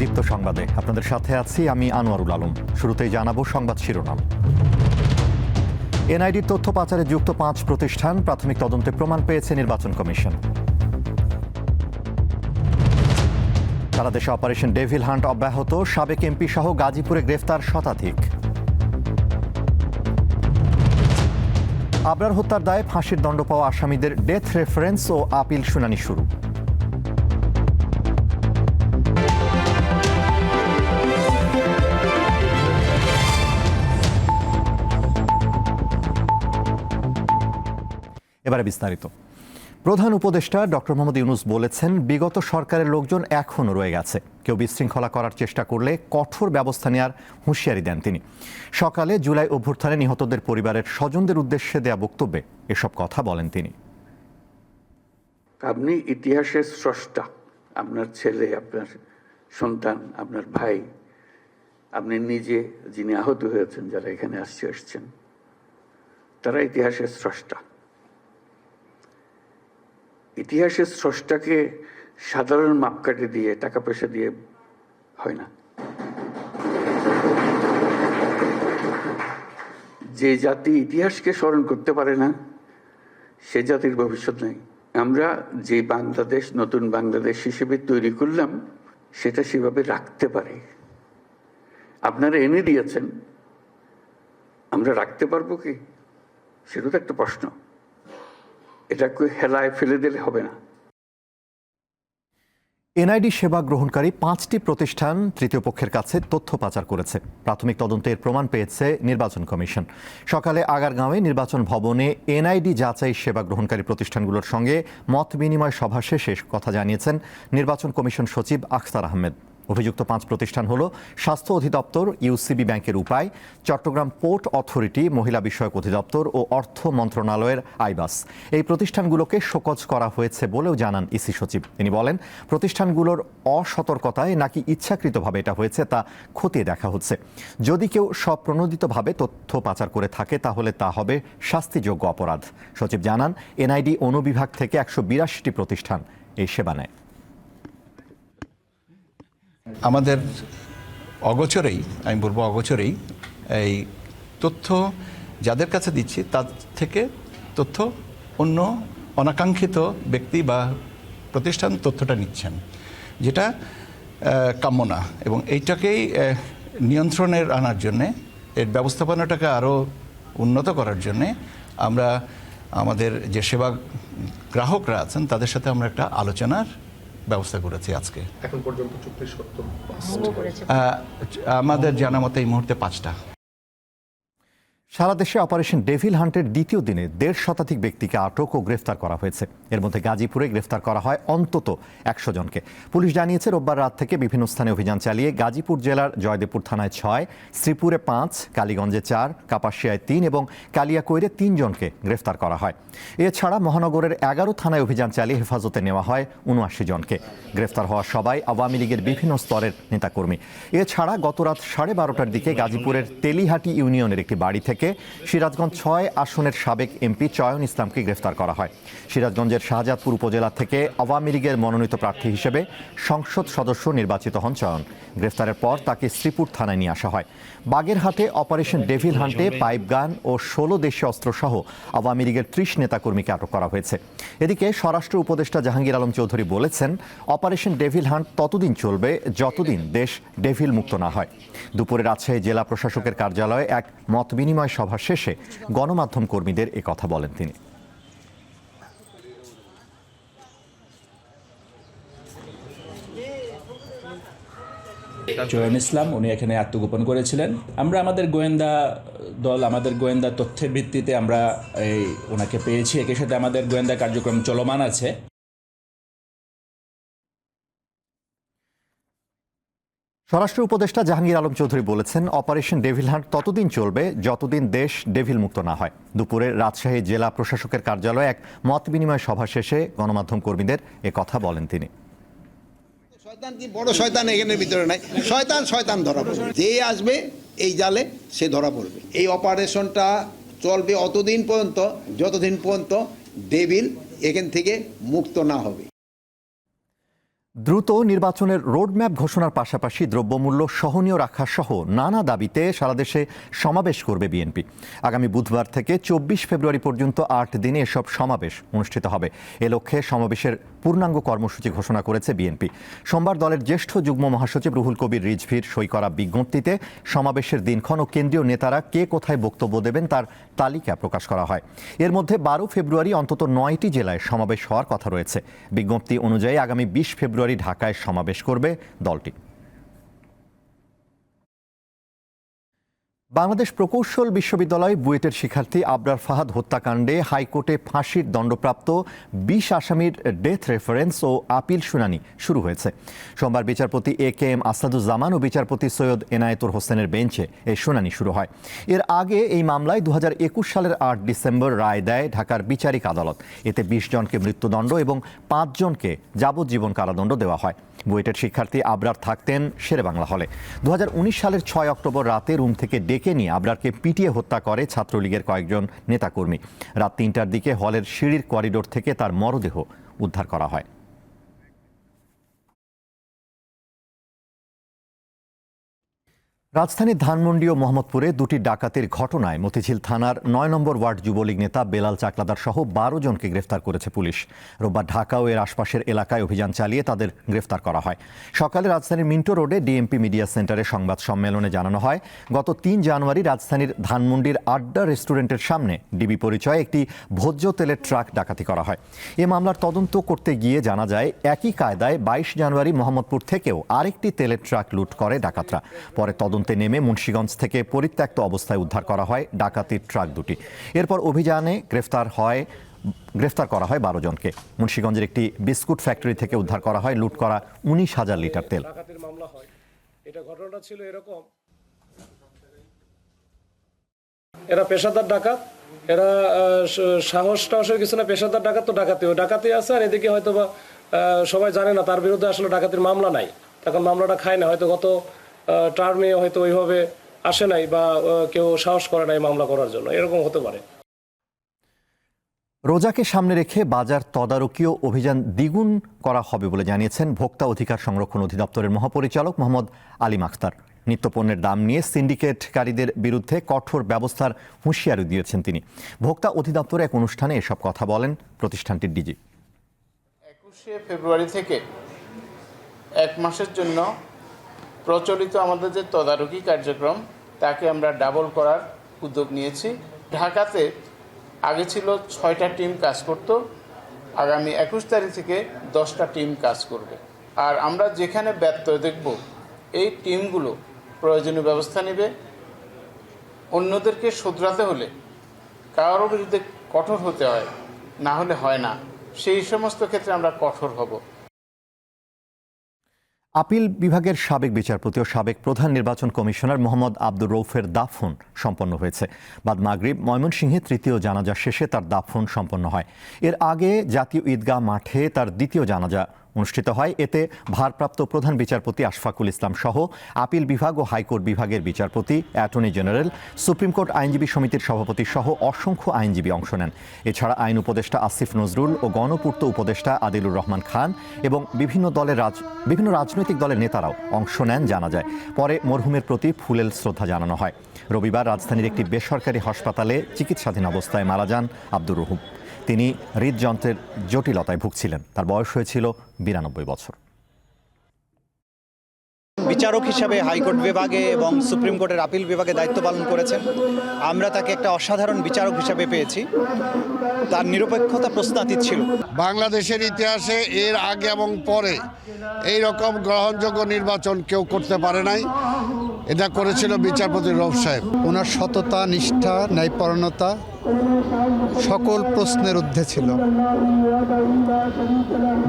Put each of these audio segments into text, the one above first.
দীপ্ত সংবাদে। আপনাদের সাথে আছি আমি আনোয়ারুল আলম। শুরুতেই জানাব সংবাদ শিরোনাম। এনআইডির তথ্য পাচারে যুক্ত পাঁচ প্রতিষ্ঠান প্রাথমিক তদন্তে প্রমাণ পেয়েছে নির্বাচন কমিশন। সারা দেশে অপারেশন ডেভিল হান্ট অব্যাহত, সাবেক এমপি সহ গাজীপুরে গ্রেফতার শতাধিক। আবরার হত্যার দায়ে ফাঁসির দণ্ড পাওয়া আসামিদের ডেথ রেফারেন্স ও আপিল শুনানি শুরু। এবারে বিস্তারিত। প্রধান উপদেষ্টা ডক্টর মোহাম্মদ ইউনুস বলেছেন, বিগত সরকারের লোকজন এখনও রয়ে গেছে। কেউ বিশৃঙ্খলা করার চেষ্টা করলে কঠোর ব্যবস্থা নেওয়ার হুঁশিয়ারি দেন তিনি। সকালে জুলাই অভ্যুত্থানে নিহতদের পরিবারের স্বজনদের উদ্দেশ্যে দেয়া বক্তব্যে এসব কথা বলেন তিনি। আপনি ইতিহাসের স্রষ্টা, আপনার ছেলে, আপনার সন্তান, আপনার ভাই, আপনি নিজে যিনি আহত হয়েছেন, যারা এখানে আসছে, এসছেন, তারা ইতিহাসের স্রষ্টা। ইতিহাসের স্রষ্টাকে সাধারণ মাপকাঠি দিয়ে, টাকা পয়সা দিয়ে হয় না। যে জাতি ইতিহাসকে স্মরণ করতে পারে না, সে জাতির ভবিষ্যৎ নেই। আমরা যে বাংলাদেশ, নতুন বাংলাদেশ হিসেবে তৈরি করলাম, সেটা সেভাবে রাখতে পারে। আপনারা এনে দিয়েছেন, আমরা রাখতে পারব কি? সেটা তো একটা প্রশ্ন। এটাকে হেলায় ফেলে দিলে হবে না। এনআইডি সেবা গ্রহণকারী পাঁচটি প্রতিষ্ঠান তৃতীয় পক্ষের কাছে তথ্য পাচার করেছে। প্রাথমিক তদন্তের প্রমাণ পেয়েছে নির্বাচন কমিশন। সকালে আগারগাঁওয়ে নির্বাচন ভবনে এনআইডি যাচাই সেবা গ্রহণকারী প্রতিষ্ঠানগুলোর সঙ্গে মত বিনিময় সভা শেষে কথা জানিয়েছেন নির্বাচন কমিশন সচিব আখতার আহমেদ। অভিযুক্ত পাঁচ প্রতিষ্ঠান হল স্বাস্থ্য অধিদপ্তর ইউসিবি ব্যাংকের উপায়, চট্টগ্রাম পোর্ট অথরিটি, মহিলা বিষয়ক অধিদপ্তর ও অর্থ মন্ত্রণালয়ের আইবাস। এই প্রতিষ্ঠানগুলোকে শোকজ করা হয়েছে বলেও জানান ইসি সচিব। তিনি বলেন, প্রতিষ্ঠানগুলোর অসতর্কতায় নাকি ইচ্ছাকৃতভাবে এটা হয়েছে তা খতিয়ে দেখা হচ্ছে। যদি কেউ স্বপ্রণোদিতভাবে তথ্য পাচার করে থাকে, তাহলে তা হবে শাস্তিযোগ্য অপরাধ। সচিব জানান, এনআইডি অনুবিভাগ থেকে একশো বিরাশিটি প্রতিষ্ঠান এই সেবা নেয়। আমাদের অগোচরেই, আমি বলব অগোচরেই, এই তথ্য যাদের কাছে দিচ্ছি, তার থেকে তথ্য অন্য অনাকাঙ্ক্ষিত ব্যক্তি বা প্রতিষ্ঠান তথ্যটা নিচ্ছেন। যেটা কাম্য না এবং এইটাকেই নিয়ন্ত্রণের আনার জন্যে, এর ব্যবস্থাপনাটাকে আরও উন্নত করার জন্যে আমরা আমাদের যে সেবা গ্রাহকরা আছেন, তাদের সাথে আমরা একটা আলোচনার ব্যবস্থা করেছি আজকে। এখন পর্যন্ত চুক্তি সত্য আহ, আমাদের জানা মতো এই মুহূর্তে পাঁচটা। সারা দেশে অপারেশন ডেভিল হান্টের দ্বিতীয় দিনে দেড় শতাধিক ব্যক্তিকে আটক ও গ্রেফতার করা হয়েছে। এর মধ্যে গাজীপুরে গ্রেফতার করা হয় অন্তত একশো জনকে। পুলিশ জানিয়েছে, রোববার রাত থেকে বিভিন্ন স্থানে অভিযান চালিয়ে গাজীপুর জেলার জয়দেবপুর থানায় ছয়, শ্রীপুরে পাঁচ, কালীগঞ্জে চার, কাপাসিয়ায় তিন এবং কালিয়াকৈরে তিনজনকে গ্রেফতার করা হয়। এছাড়া মহানগরের এগারো থানায় অভিযান চালিয়ে হেফাজতে নেওয়া হয় উনআশি জনকে। গ্রেফতার হওয়া সবাই আওয়ামী লীগের বিভিন্ন স্তরের নেতাকর্মী। এছাড়া গতরাত সাড়ে বারোটার দিকে গাজীপুরের তেলিহাটি ইউনিয়নের একটি বাড়ি থেকে সিরাজগঞ্জ ছয় আসনের সাবেক এমপি চয়ন ইসলামকে গ্রেফতার করা হয়। সিরাজগঞ্জের শাহজাদপুর উপজেলা থেকে আওয়ামী লীগের মনোনীত প্রার্থী হিসেবে সংসদ সদস্য নির্বাচিত হন চয়ন। গ্রেফতারের পর তাকে শ্রীপুর থানায় নিয়ে আসা হয়। বাগেরহাটে অপারেশন ডেভিল হান্টে, পাইপ গান ও ষোলো দেশীয় অস্ত্রসহ আওয়ামী লীগের ত্রিশ নেতাকর্মীকে আটক করা হয়েছে। এদিকে স্বরাষ্ট্র উপদেষ্টা জাহাঙ্গীর আলম চৌধুরী বলেছেন, অপারেশন ডেভিল হান্ট ততদিন চলবে যতদিন দেশ ডেভিল মুক্ত না হয়। দুপুরে রাজশাহী জেলা প্রশাসকের কার্যালয়ে এক মত বিনিময় সভা শেষে গণমাধ্যম কর্মীদের কথা বলেন তিনি। জয়ন ইসলাম, উনি এখানে আত্মগোপন করেছিলেন। আমরা আমাদের গোয়েন্দা দল, আমাদের গোয়েন্দা তথ্যের ভিত্তিতে আমরা এই ওনাকে পেয়েছি। একই সাথে আমাদের গোয়েন্দা কার্যক্রম চলমান আছে। স্বরাষ্ট্র উপদেষ্টা জাহাঙ্গীর আলম চৌধুরী বলেছেন, অপারেশন ডেভিল হান্ট ততদিন চলবে যতদিন দেশ ডেভিল মুক্ত না হয়। দুপুরে রাজশাহী জেলা প্রশাসকের কার্যালয়ে এক মত বিনিময় সভা শেষে গণমাধ্যম কর্মীদের কথা বলেন তিনি। শয়তান কি? বড় শয়তান এখানের ভিতরে নাই। শয়তান শয়তান ধরা পড়বে। যে আসবে, এই জালে সে ধরা পড়বে। এই অপারেশনটা চলবে অতদিন পর্যন্ত, যতদিন পর্যন্ত ডেভিল এখান থেকে মুক্ত না হবে। দ্রুত নির্বাচনের রোডম্যাপ ঘোষণার পাশাপাশি দ্রব্যমূল্য সহনীয় রাখা সহ নানা দাবিতে সারা দেশে সমাবেশ করবে বিএনপি। আগামী বুধবার থেকে চব্বিশ ফেব্রুয়ারি পর্যন্ত আট দিনে এসব সমাবেশ অনুষ্ঠিত হবে। এ লক্ষ্যে সমাবেশের পূর্ণাঙ্গ কর্মসূচি ঘোষণা করেছে বিএনপি। সোমবার দলের জ্যেষ্ঠ যুগ্ম মহাসচিব রুহুল কবির রিজভির সই করা বিজ্ঞপ্তিতে সমাবেশের দিনক্ষণ ও কেন্দ্রীয় নেতারা কে কোথায় বক্তব্য দেবেন তার তালিকা প্রকাশ করা হয়। এর মধ্যে বারো ফেব্রুয়ারি অন্তত নয়টি জেলায় সমাবেশ হওয়ার কথা রয়েছে। বিজ্ঞপ্তি অনুযায়ী আগামী বিশ ফেব্রুয়ারি ঢাকায় সমাবেশ করবে দলটি। বাংলাদেশ প্রকৌশল বিশ্ববিদ্যালয় বুয়েটের শিক্ষার্থী আবরার ফাহাদ হত্যাকাণ্ডে হাইকোর্টে ফাঁসির দণ্ডপ্রাপ্ত বিশ আসামির ডেথ রেফারেন্স ও আপিল শুনানি শুরু হয়েছে। সোমবার বিচারপতি এ কে এম আসাদুজ্জামান ও বিচারপতি সৈয়দ এনায়েতুর হোসেনের বেঞ্চে এই শুনানি শুরু হয়। এর আগে এই মামলায় দু হাজার একুশ সালের আট ডিসেম্বর রায় দেয় ঢাকার বিচারিক আদালত। এতে বিশ জনকে মৃত্যুদণ্ড এবং পাঁচজনকে যাবজ্জীবন কারাদণ্ড দেওয়া হয়। বুয়েটের শিক্ষার্থী আবরার থাকতেন শেরেবাংলা হলে। দু হাজার উনিশ সালের ছয় অক্টোবর রাতে রুম থেকে ডেকে নিয়ে আবরারকে পিটিয়ে হত্যা করে ছাত্রলীগের কয়েকজন নেতাকর্মী। রাত তিনটার দিকে হলের সিঁড়ির করিডোর থেকে তার মরদেহ উদ্ধার করা হয়। রাজধানীর ধানমন্ডি ও মোহাম্মদপুরে দুটি ডাকাতির ঘটনায় মতিঝিল থানার নয় নম্বর ওয়ার্ড যুবলীগ নেতা বেলাল চাকলাদার সহ বারো জনকে গ্রেফতার করেছে পুলিশ। রোববার ঢাকা ও এর আশপাশের এলাকায় অভিযান চালিয়ে তাদের গ্রেফতার করা হয়। সকালে রাজধানীর মিন্টো রোডে ডিএমপি মিডিয়া সেন্টারে সংবাদ সম্মেলনে জানানো হয়, গত তিন জানুয়ারি রাজধানীর ধানমন্ডির আড্ডা রেস্টুরেন্টের সামনে ডিবি পরিচয়ে একটি ভোজ্য তেলের ট্রাক ডাকাতি করা হয়। এ মামলার তদন্ত করতে গিয়ে জানা যায়, একই কায়দায় বাইশ জানুয়ারি মোহাম্মদপুর থেকেও আরেকটি তেলের ট্রাক লুট করে ডাকাতরা। পরে তদন্তে নেমে মুন্সীগঞ্জ থেকে পরিত্যক্ত অবস্থায় উদ্ধার করা হয় ডাকাতির ট্রাক দুটি। এরপর অভিযানে গ্রেফতার হয়, গ্রেফতার করা হয় বারো জনকে। মুন্সীগঞ্জের একটি বিস্কুট ফ্যাক্টরি থেকে উদ্ধার করা হয় লুট করা উনিশ হাজার লিটার তেল। ছিল এরকম। এরা পেশাদার ডাকাত। এরা সাহস টাহসের কিছু না, পেশাদার ডাকাত তো ডাকাতি। ও ডাকাতি আছে আর এদিকে হয়তো সবাই জানে না, তার বিরুদ্ধে আসলে ডাকাতির মামলা নাই। তখন মামলাটা খায় না। হয়তো গত টার্মে হয়তো ওইভাবে আসে নাই বা কেউ সাহস করে নাই মামলা করার জন্য। এরকম হতে পারে। রোজাকে সামনে রেখে বাজার তদারকিও অভিযান দ্বিগুণ করা হবে বলে জানিয়েছেন ভোক্তা অধিকার সংরক্ষণ অধিদপ্তরের মহাপরিচালক মোহাম্মদ আলী মাখতার নিত্যপণ্যের দাম নিয়ে সিন্ডিকেটকারীদের বিরুদ্ধে কঠোর ব্যবস্থার হুঁশিয়ারি দিয়েছেন তিনি। ভোক্তা অধিদপ্তরে এক অনুষ্ঠানে এসব কথা বলেন প্রতিষ্ঠানটির ডিজি। একুশে ফেব্রুয়ারি থেকে এক মাসের জন্য প্রচলিত আমাদের যে তদারকি কার্যক্রম, তাকে আমরা ডাবল করার উদ্যোগ নিয়েছি। ঢাকাতে আগে ছিল ছয়টা টিম কাজ করত, আগামী একুশ তারিখ থেকে দশটা টিম কাজ করবে। আর আমরা যেখানে ব্যত্যয় দেখব, এই টিমগুলো প্রয়োজনীয় ব্যবস্থা নেবে। অন্যদেরকে শুধরাতে হলে কারোর বিরুদ্ধে কঠোর হতে হয়, না হলে হয় না। সেই সমস্ত ক্ষেত্রে আমরা কঠোর হব। আপিল বিভাগের সাবেক বিচারপতি ও সাবেক প্রধান নির্বাচন কমিশনার মোহাম্মদ আব্দুর রৌফের দাফন সম্পন্ন হয়েছে। বাদ মাগরিব, ময়মনসিংহে তৃতীয় জানাজা শেষে তার দাফন সম্পন্ন হয়। এর আগে জাতীয় ঈদগাহ মাঠে তার দ্বিতীয় জানাজা অনুষ্ঠিত হয়। এতে ভারপ্রাপ্ত প্রধান বিচারপতি আশফাকুল ইসলাম সহ আপিল বিভাগ ও হাইকোর্ট বিভাগের বিচারপতি, অ্যাটর্নি জেনারেল, সুপ্রিম কোর্ট আইনজীবী সমিতির সভাপতি সহ অসংখ্য আইনজীবী অংশ নেন। এছাড়া আইন উপদেষ্টা আসিফ নজরুল ও গণপূর্ত উপদেষ্টা আদিলুর রহমান খান এবং বিভিন্ন দলের রাজ, বিভিন্ন রাজনৈতিক দলের নেতারাও অংশ নেন জানা যায়। পরে মরহুমের প্রতি ফুলেল শ্রদ্ধা জানানো হয়। রবিবার রাজধানীর একটি বেসরকারি হাসপাতালে চিকিৎসাধীন অবস্থায় মারা যান আব্দুর রহুম। তিনি হৃদযন্ত্রের জটিলতায় ভুগছিলেন। তার বয়স হয়েছিল বিরানব্বই বছর। বিচারক হিসাবে হাইকোর্ট বিভাগে এবং সুপ্রিম কোর্টের আপিল বিভাগে দায়িত্ব পালন করেছেন। আমরা তাকে একটা অসাধারণ বিচারক হিসাবে পেয়েছি। তার নিরপেক্ষতা প্রশ্নাতীত ছিল। বাংলাদেশের ইতিহাসে এর আগে এবং পরে এই রকম গ্রহণযোগ্য নির্বাচন কেউ করতে পারে নাই। এটা করেছিল বিচারপতি রব সাহেব। ওনার সততা নিষ্ঠা ন্যায়পরণতা সকল প্রশ্নের ঊর্ধ্বে ছিল।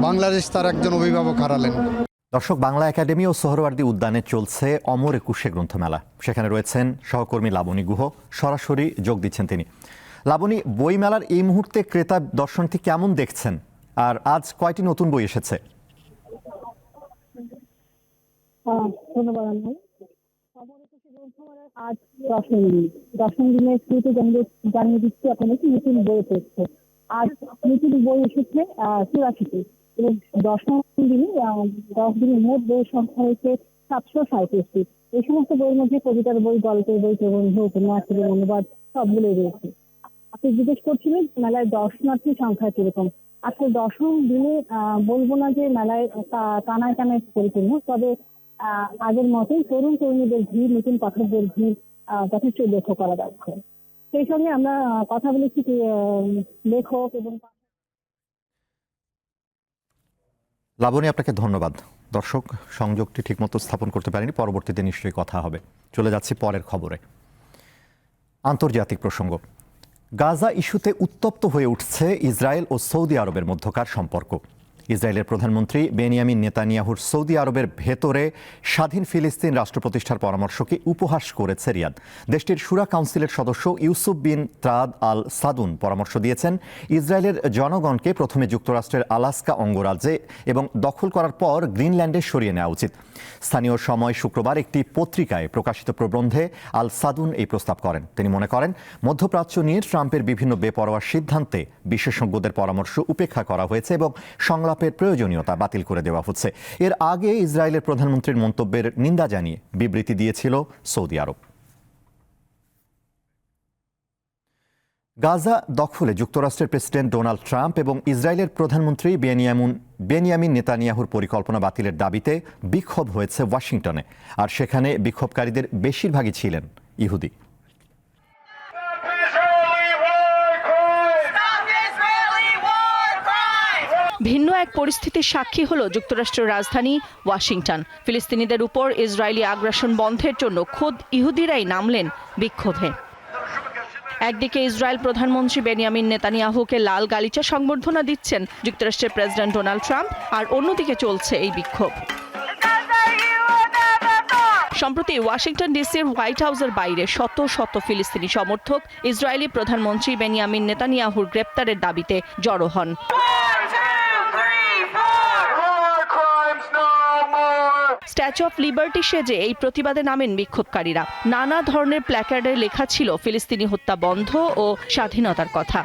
বাংলাদেশ তার একজন অভিভাবক হারালেন। দর্শক বাংলা একাডেমি ও সোহরওয়ার্দী উদ্যানে চলছে অমর একুশে গ্রন্থমেলা। সেখানে রয়েছেন সহকর্মী লাবণী গুহ সরাসরি যোগ দিচ্ছেন তিনি। লাবণী বইমেলার এই মুহূর্তে ক্রেতা দর্শনটি কেমন দেখছেন? আর আজ কয়টি নতুন বই এসেছে? ধন্যবাদ আলহাই খবর এসেছে গ্রন্থমেলার আজ দশম দিন। দশম দিনের শুরুতে জানিয়ে জানিয়ে দিচ্ছি আপনাদেরকে নতুন বই এসেছে আজ নতুন বই এসেছে চুরাশিটি এবং দশম দিনে দশ দিনে মোট বই সংখ্যা হয়েছে সাতশো সাঁত্রিশটি এই সমস্ত বইয়ের মধ্যে কবিতার বই, গল্পের বই, প্রবন্ধ, উপন্যাস, এবং অনুবাদ সবগুলোই রয়েছে। আপনি জিজ্ঞেস করছিলেন, মেলায় দর্শনার্থী সংখ্যা কীরকম? আজকে দশম দিনে বলব না যে মেলায় টানায় টানায় পরিপূর্ণ, তবে আগের মতোই তরুণ তরুণীদের ভিড়, নতুন পাঠকদের ভিড় যথেষ্ট লক্ষ্য করা যাচ্ছে। সেই সঙ্গে আমরা কথা বলেছি লেখক এবং লাবণী, আপনাকে ধন্যবাদ। দর্শক, সংযোগটি ঠিকমতো স্থাপন করতে পারেনি, পরবর্তীতে নিশ্চয়ই কথা হবে। চলে যাচ্ছি পরের খবরে। আন্তর্জাতিক প্রসঙ্গ। গাজা ইস্যুতে উত্তপ্ত হয়ে উঠছে ইসরায়েল ও সৌদি আরবের মধ্যকার সম্পর্ক। ইসরায়েলের প্রধানমন্ত্রী বেনিয়ামিন নেতানিয়াহুর সৌদি আরবের ভেতরে স্বাধীন ফিলিস্তিন রাষ্ট্র প্রতিষ্ঠার পরামর্শকে উপহাস করেছে রিয়াদ। দেশটির সুরা কাউন্সিলের সদস্য ইউসুফ বিন ত্রাদ আল সাদুন পরামর্শ দিয়েছেন, ইসরায়েলের জনগণকে প্রথমে যুক্তরাষ্ট্রের আলাস্কা অঙ্গরাজ্যে এবং দখল করার পর গ্রিনল্যান্ডে সরিয়ে নেওয়া উচিত। স্থানীয় সময় শুক্রবার একটি পত্রিকায় প্রকাশিত প্রবন্ধে আল সাদুন এই প্রস্তাব করেন। তিনি মনে করেন, মধ্যপ্রাচ্য নিয়ে ট্রাম্পের বিভিন্ন বেপরোয়া সিদ্ধান্তে বিশেষজ্ঞদের পরামর্শ উপেক্ষা করা হয়েছে এবং সংলাপের প্রয়োজনীয়তা বাতিল করে দেওয়া হচ্ছে। এর আগে ইসরায়েলের প্রধানমন্ত্রীর মন্তব্যের নিন্দা জানিয়ে বিবৃতি দিয়েছিল সৌদি আরব। গাজা দখলে যুক্তরাষ্ট্রের প্রেসিডেন্ট ডোনাল্ড ট্রাম্প এবং ইসরায়েলের প্রধানমন্ত্রী বেনিয়ামুন বেনিয়ামিন নেতানিয়াহুর পরিকল্পনা বাতিলের দাবিতে বিক্ষোভ হয়েছে ওয়াশিংটনে। আর সেখানে বিক্ষোভকারীদের বেশিরভাগই ছিলেন ইহুদি। ভিন্ন এক পরিস্থিতির সাক্ষী হলো যুক্তরাষ্ট্রের রাজধানী ওয়াশিংটন। ফিলিস্তিনিদের উপর ইসরায়েলি আগ্রাসন বন্ধের জন্য খোদ ইহুদিরাই নামলেন বিক্ষোভে। একদিকে ইসরায়েল প্রধানমন্ত্রী বেনিয়ামিন নেতানিয়াহুকে লাল গালিচা সংবর্ধনা দিচ্ছেন যুক্তরাষ্ট্রের প্রেসিডেন্ট ডোনাল্ড ট্রাম্প, আর অন্যদিকে চলছে এই বিক্ষোভ। সম্প্রতি ওয়াশিংটন ডিসির হোয়াইট হাউসের বাইরে শত শত ফিলিস্তিনি সমর্থক ইসরায়েলি প্রধানমন্ত্রী বেনিয়ামিন নেতানিয়াহুর গ্রেপ্তারের দাবিতে জড়ো হন। স্ট্যাচু অফ লিবার্টি সেজে এই প্রতিবাদে নামেন বিক্ষোভকারীরা। নানা ধরনের প্ল্যাকার্ডে লেখা ছিল ফিলিস্তিনি হত্যা বন্ধ ও স্বাধীনতার কথা।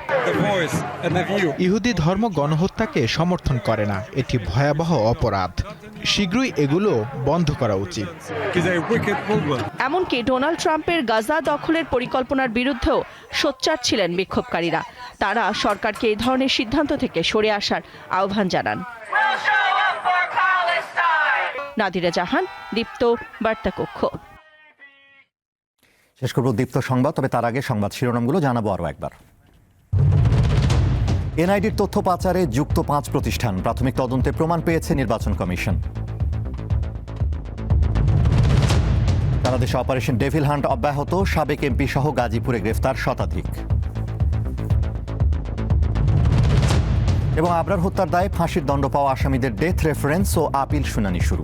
ইহুদি ধর্ম গণহত্যাকে সমর্থন করে না এটি ভয়াবহ অপরাধ। শীঘ্রই এগুলো বন্ধ করা উচিত। এমনকি ডোনাল্ড ট্রাম্পের গাজা দখলের পরিকল্পনার বিরুদ্ধেও সোচ্চার ছিলেন বিক্ষোভকারীরা। তারা সরকারকে এই ধরনের সিদ্ধান্ত থেকে সরে আসার আহ্বান জানান। নাদিরা জাহান, দীপ্ত বার্তা কক্ষ শেষ করব দীপ্ত সংবাদ, তবে তার আগে সংবাদ শিরোনামগুলো জানাব আরও একবার। এনআইডির তথ্য পাচারে যুক্ত পাঁচ প্রতিষ্ঠান, প্রাথমিক তদন্তে প্রমাণ পেয়েছে নির্বাচন কমিশন। সারা দেশে অপারেশন ডেভিল হান্ট অব্যাহত, সাবেক এমপি সহ গাজীপুরে গ্রেফতার শতাধিক। এবং আবরার হত্যার দায়ে ফাঁসির দণ্ড পাওয়া আসামিদের ডেথ রেফারেন্স ও আপিল শুনানি শুরু।